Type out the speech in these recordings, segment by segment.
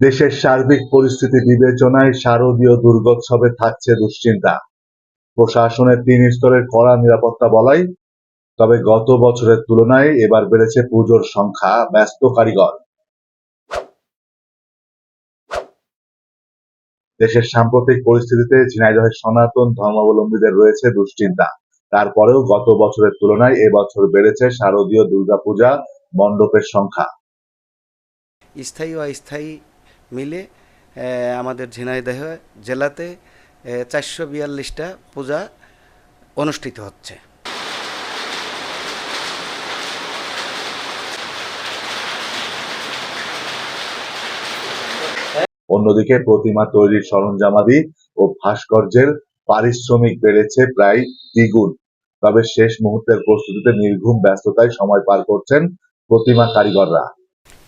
দেশের সার্বিক পরিস্থিতি বিবেচনায় শারদীয় দুর্গোৎসবে থাকছে দুশ্চিন্তা। প্রশাসনের তিন স্তরের কড়া নিরাপত্তা বলাই, তবে গত বছরের তুলনায় এবার বেড়েছে পুজোর সংখ্যা, ব্যস্ত কারিগর। দেশের সাম্প্রতিক পরিস্থিতিতে ঝিনাইদহের সনাতন ধর্মাবলম্বীদের রয়েছে দুশ্চিন্তা। তারপরেও গত বছরের তুলনায় এবছর বেড়েছে শারদীয় দুর্গাপূজা মণ্ডপের সংখ্যা। স্থায়ী অস্থায়ী মিলে আমাদের ঝিনাইদহ জেলাতে চারশো বিয়াল্লিশটা পূজা অনুষ্ঠিত হচ্ছে। অন্যদিকে প্রতিমা তৈরির সরঞ্জামাদি ও ভাস্কর্যের পারিশ্রমিক বেড়েছে প্রায় দ্বিগুণ। তবে শেষ মুহূর্তের প্রস্তুতিতে নির্ঘুম ব্যস্ততায় সময় পার করছেন প্রতিমা কারিগররা।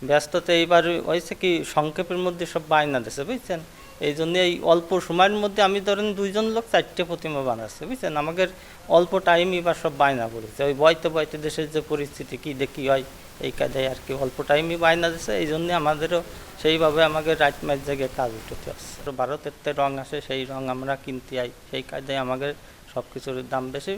ব্যস্ততা এইবার হয়েছে কি, সংক্ষেপের মধ্যে সব বায়না দিছে, বুঝছেন? এই জন্য এই অল্প সময়ের মধ্যে আমি ধরেন দুইজন লোক চারটে প্রতিমা বানাচ্ছে, বুঝছেন? আমাদের অল্প টাইম এবার সব বায়না করেছে। ওই বয়তে বয়তে দেশের যে পরিস্থিতি, কী দেখি হয়, এই কাজে আর কি অল্প টাইমই বায়না দিছে। এই জন্যে আমাদেরও সেইভাবে আমাকে রাইট ম্যাচ জায়গায় কাজ উঠতে আসছে। ভারতের তে রং আসে, সেই রং আমরা কিনতে আই সেই কাজে আমাদের সব কিছুর দাম বেশি।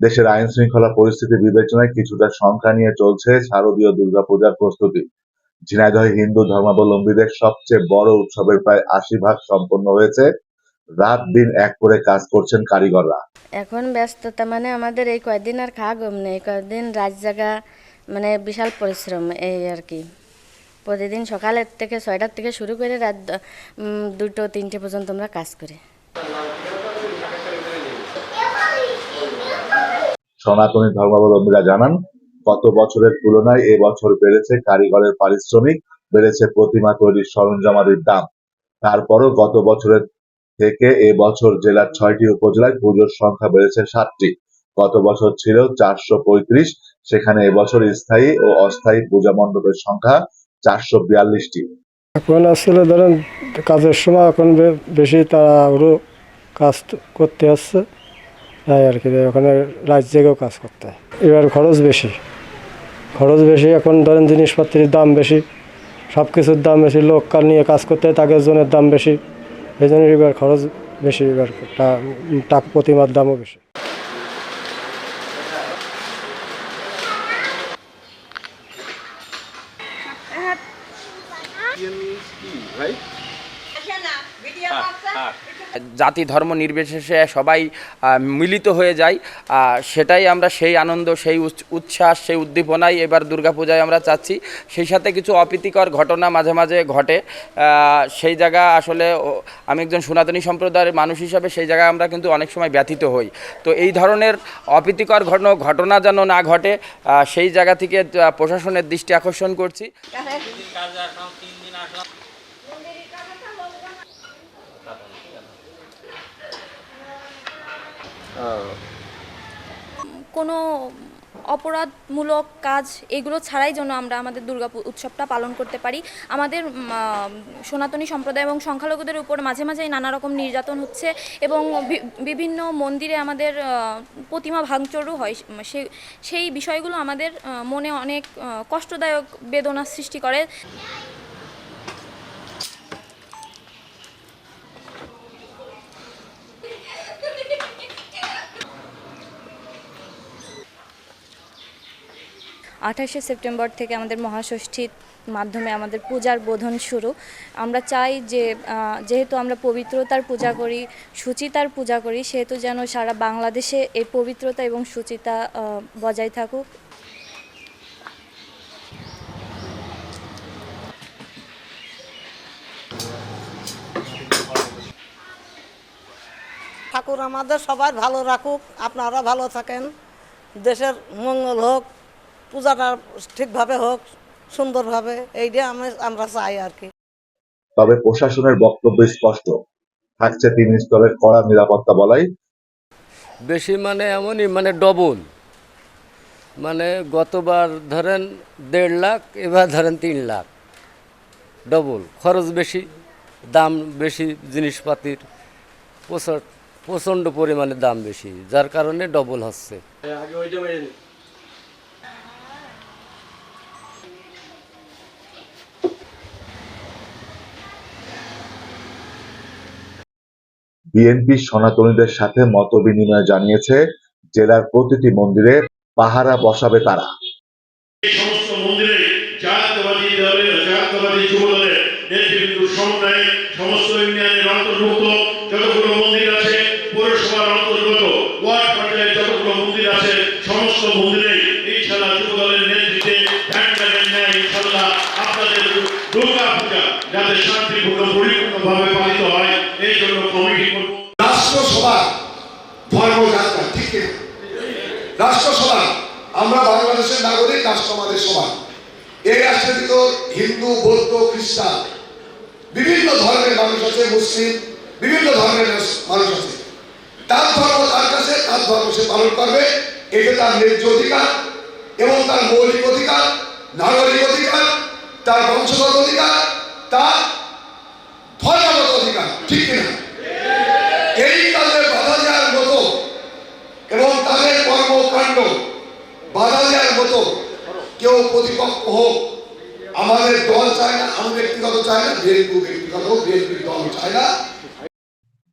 দেশের আইন শৃঙ্খলা পরিস্থিতি বিবেচনায় কিছুটা সংখ্যা নিয়ে চলছে শারদীয় দুর্গাপূজার প্রস্তুতি। ঝিনাইদহে হিন্দু ধর্মাবলম্বীদের সবচেয়ে বড় উৎসবের প্রায় আশি ভাগ সম্পন্ন হয়েছে। রাত দিন এক করে কাজ করছেন কারিগররা। এখন ব্যস্ততা মানে আমাদের এই কয়দিন আর খা গম নেই। কয়দিন রাত জাগা মানে বিশাল পরিশ্রম এই আর কি। প্রতিদিন সকালের থেকে ছয়টার থেকে শুরু করে রাত দুটো, তিনটে পর্যন্ত আমরা কাজ করি। সনাতনী ধর্মাবলম্বীরা জানান, গত বছরের তুলনায় এবছর বেড়েছে কারিগরের পারিশ্রমিক, বেড়েছে প্রতিমা তৈরির সরঞ্জামাদির দাম। তারপরও গত বছরের থেকে এবছর জেলার ছয়টি উপজেলায় পুজোর সংখ্যা বেড়েছে সাতটি। গত বছর ছিল চারশো পঁয়ত্রিশ, সেখানে এবছর স্থায়ী ও অস্থায়ী পূজা মণ্ডপের সংখ্যা চারশো বিয়াল্লিশটি। এখন আসলে ধরেন কাজের সময় এখন বেশি তাড়াহুড়ো কাজ করতে হচ্ছে। তাই আর কি ওখানে রাত জেগেও কাজ করতে হয়। এবার খরচ বেশি। খরচ বেশি, এখন ধরেন জিনিসপত্রের দাম বেশি সব কিছুর দাম বেশি, লোক কাল নিয়ে কাজ করতে হয়, তাকে জনের দাম বেশি। এই জন্য এবার খরচ বেশি, এবার টাকা প্রতিমার দামও বেশি। জাতি, ধর্ম নির্বিশেষে সবাই মিলিত হয়ে যায়। সেটাই আমরা সেই আনন্দ, সেই উচ্ছ- উচ্ছ্বাস, সেই উদ্দীপনাই এবার দুর্গাপূজায় আমরা চাচ্ছি। সেই সাথে কিছু অপ্রীতিকর ঘটনা মাঝে মাঝে ঘটে। সেই জায়গা আসলে আমি একজন সনাতনী সম্প্রদায়ের মানুষ হিসাবে সেই জায়গায় আমরা কিন্তু অনেক সময় ব্যথিত হই। তো এই ধরনের অপ্রীতিকর ঘটনা ঘটনা যেন না ঘটে সেই জায়গা থেকে প্রশাসনের দৃষ্টি আকর্ষণ করছি। কোনো অপরাধমূলক কাজ এগুলো ছাড়াই যেন আমরা আমাদের দুর্গা উৎসবটা পালন করতে পারি। আমাদের সনাতনী সম্প্রদায় এবং সংখ্যালঘুদের উপর মাঝে মাঝেই নানা রকম নির্যাতন হচ্ছে এবং বিভিন্ন মন্দিরে আমাদের প্রতিমা ভাঙচুরও হয়। সে, সেই বিষয়গুলো আমাদের মনে অনেক কষ্টদায়ক বেদনা সৃষ্টি করে। আঠাশে সেপ্টেম্বর থেকে আমাদের মহাষষ্ঠীর মাধ্যমে আমাদের পূজার বোধন শুরু। আমরা চাই যে যেহেতু আমরা পবিত্রতার পূজা করি, সুচিতার পূজা করি, সেহেতু যেন সারা বাংলাদেশে এই পবিত্রতা এবং সুচিতা বজায় থাকুক। ঠাকুর আমাদের সবার ভালো রাখুক, আপনারা ভালো থাকেন, দেশের মঙ্গল হোক। পূজাটা ঠিকভাবে হোক সুন্দরভাবে এইটা আমি আমরা চাই আর কি। তবে প্রশাসনের বক্তব্য স্পষ্ট। থাকছে তিন স্তরের কড়া নিরাপত্তা বলাই। বেশি মানে এমনই মানে ডবল। মানে গতবার ধরেন দেড় লাখ এবার ধরেন তিন লাখ। ডবল খরচ বেশি দাম বেশি জিনিসপাতির প্রচুর প্রচণ্ড পরিমাণে দাম বেশি যার কারণে ডবল হচ্ছে। বিএনপি সনাতনীদের সাথে মত বিনিময় জানিয়েছে জেলার প্রতিটি মন্দিরে পাহারা বসাবে তারা। এই সমস্ত মন্দিরে পৌরসভার মন্দির আছে, সমস্ত মন্দিরে যাতে শান্তিপূর্ণ পরিপূর্ণভাবে পালিত হয় এই জন্য কমিটি করব রাষ্ট্রসভা ধর্মযাত্রা ঠিক কিনা রাষ্ট্রসভা আমরা বাংলাদেশের নাগরিক রাষ্ট্র আমাদের সভা এই রাষ্ট্রের ভিতর হিন্দু, বৌদ্ধ, খ্রিস্টান। বিভিন্ন ধর্মের মানুষ আছে, মুসলিম, বিভিন্ন ধর্মের মানুষ আছে। তার ধর্ম তার কাছে, তার ধর্ম সে পালন করবে। এটা তার ন্যায্য অধিকার এবং তার মৌলিক অধিকার, নাগরিক অধিকার, তার বংশগত অধিকার, তার ধর্মগত অধিকার। ঠিক কিনা? এই কাজে বাধা দেওয়ার মতো এবং তাদের কর্মকাণ্ড বাধা দেওয়ার মতো কেউ প্রতিপক্ষ হোক আমাদের দল চায় না আমি ব্যক্তিগত চাই না বিএনপি ব্যক্তিগত হোক বিএনপির দল চায় না।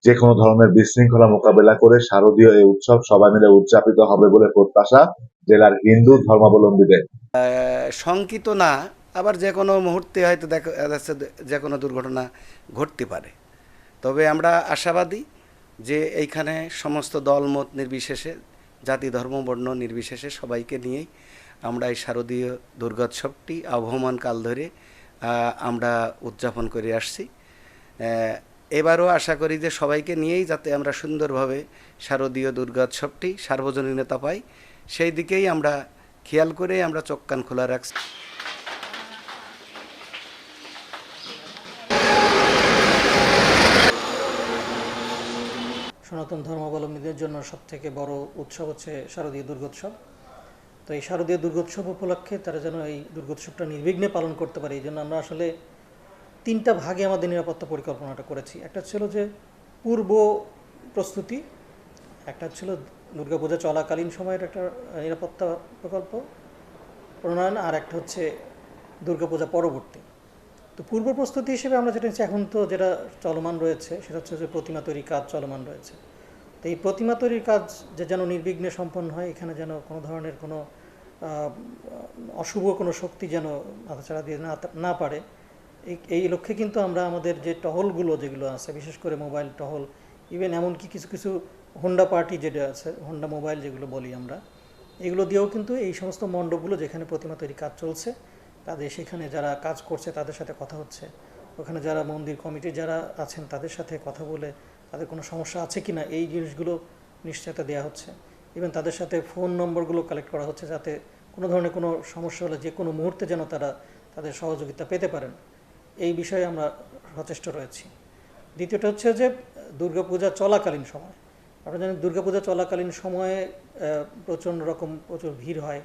যে কোনো ধরনের বিশৃঙ্খলা মোকাবেলা করে শারদীয় এই উৎসব সবাই মিলে উদযাপিত হবে বলে প্রত্যাশা জেলার হিন্দু ধর্মাবলম্বীদের। শঙ্কিত না আবার যে কোনো মুহূর্তে হয়তো দেখা যাচ্ছে যে কোনো দুর্ঘটনা ঘটতে পারে। তবে আমরা আশাবাদী যে এইখানে সমস্ত দলমত নির্বিশেষে জাতি, ধর্ম, বর্ণ নির্বিশেষে সবাইকে নিয়েই আমরা এই শারদীয় দুর্গোৎসবটি আবহমান কাল ধরে আমরা উদযাপন করে আসছি। এবারও আশা করি যে সবাইকে নিয়েই যাতে আমরা সুন্দরভাবে শারদীয় দুর্গোৎসবটি সার্বজনীনতা পাই, সেই দিকেই আমরা খেয়াল করে আমরা চোখ কান খোলা রাখছি। সনাতন ধর্মাবলম্বীদের জন্য সবথেকে বড় উৎসব হচ্ছে শারদীয় দুর্গোৎসব। তো এই শারদীয় দুর্গোৎসব উপলক্ষে তারা যেন এই দুর্গোৎসবটা নির্বিঘ্নে পালন করতে পারে, এই জন্য আমরা আসলে তিনটা ভাগে আমাদের নিরাপত্তা পরিকল্পনাটা করেছি। একটা ছিল যে পূর্ব প্রস্তুতি, একটা ছিল দুর্গাপূজা চলাকালীন সময়ের একটা নিরাপত্তা প্রকল্প, প্রণয়ন, আর একটা হচ্ছে দুর্গাপূজা পরবর্তী। তো পূর্ব প্রস্তুতি হিসেবে আমরা যেটা এখন তো যেটা চলমান রয়েছে, সেটা হচ্ছে যে প্রতিমা তৈরির কাজ চলমান রয়েছে। তো এই প্রতিমা তৈরির কাজ যে যেন নির্বিঘ্নে সম্পন্ন হয়, এখানে যেন কোনো ধরনের কোনো অশুভ কোনো শক্তি যেন মাথাচাড়া দিয়ে না না পারে, এই এই লক্ষ্যে কিন্তু আমরা আমাদের যে টহলগুলো যেগুলো আছে, বিশেষ করে মোবাইল টহল, ইভেন এমনকি কিছু কিছু হোন্ডা পার্টি যেটা আছে, হোন্ডা মোবাইল যেগুলো বলি আমরা, এগুলো দিয়েও কিন্তু এই সমস্ত মণ্ডপগুলো যেখানে প্রতিমা তৈরি কাজ চলছে তাদের সেখানে যারা কাজ করছে তাদের সাথে কথা হচ্ছে। ওখানে যারা মন্দির কমিটির যারা আছেন তাদের সাথে কথা বলে তাদের কোনো সমস্যা আছে কি না এই জিনিসগুলো নিশ্চয়তা দেওয়া হচ্ছে। ইভেন তাদের সাথে ফোন নম্বরগুলো কালেক্ট করা হচ্ছে যাতে কোনো ধরনের কোনো সমস্যা হলে যে কোনো মুহূর্তে যেন তারা তাদের সহযোগিতা পেতে পারেন। এই বিষয়ে আমরা সচেষ্ট রয়েছি। দ্বিতীয়টা হচ্ছে যে দুর্গাপূজা চলাকালীন সময়। আপনারা জানেন দুর্গাপূজা চলাকালীন সময়ে প্রচণ্ড রকম প্রচুর ভিড় হয়,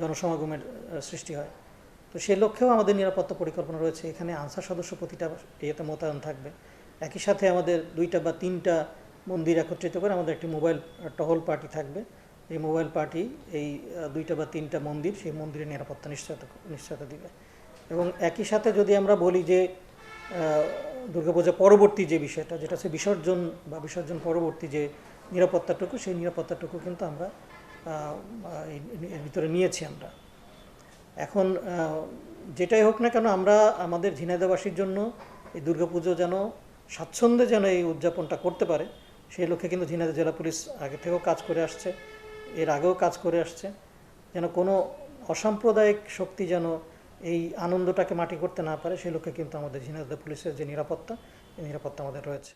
জনসমাগমের সৃষ্টি হয়। তো সেই লক্ষ্যেও আমাদের নিরাপত্তা পরিকল্পনা রয়েছে। এখানে আনসার সদস্য প্রতিটা ইয়েতে মোতায়েন থাকবে। একই সাথে আমাদের দুইটা বা তিনটা মন্দির একত্রিত করে আমাদের একটি মোবাইল টহল পার্টি থাকবে। এই মোবাইল পার্টি এই দুইটা বা তিনটা মন্দির সেই মন্দিরের নিরাপত্তা নিশ্চয়তা নিশ্চয়তা দিবে। এবং একই সাথে যদি আমরা বলি যে দুর্গাপূজা পরবর্তী যে বিষয়টা, যেটা হচ্ছে বিসর্জন বা বিসর্জন পরবর্তী যে নিরাপত্তাটুকু, সেই নিরাপত্তাটুকু কিন্তু আমরা এর ভিতরে নিয়েছি আমরা। এখন যেটাই হোক না কেন, আমরা আমাদের ঝিনাইদাবাসীর জন্য এই দুর্গাপুজো যেন, স্বাচ্ছন্দ্যে যেন এই উদযাপনটা করতে পারে, সেই লক্ষ্যে কিন্তু ঝিনাইদহ জেলা পুলিশ আগে থেকেও কাজ করে আসছে, এর আগেও কাজ করে আসছে, যেন কোনো অসাম্প্রদায়িক শক্তি যেন এই আনন্দটাকে মাটি করতে না পারে, সেই লক্ষ্যে কিন্তু আমাদের ঝিনাইদহ পুলিশের যে নিরাপত্তা, এই নিরাপত্তা আমাদের রয়েছে।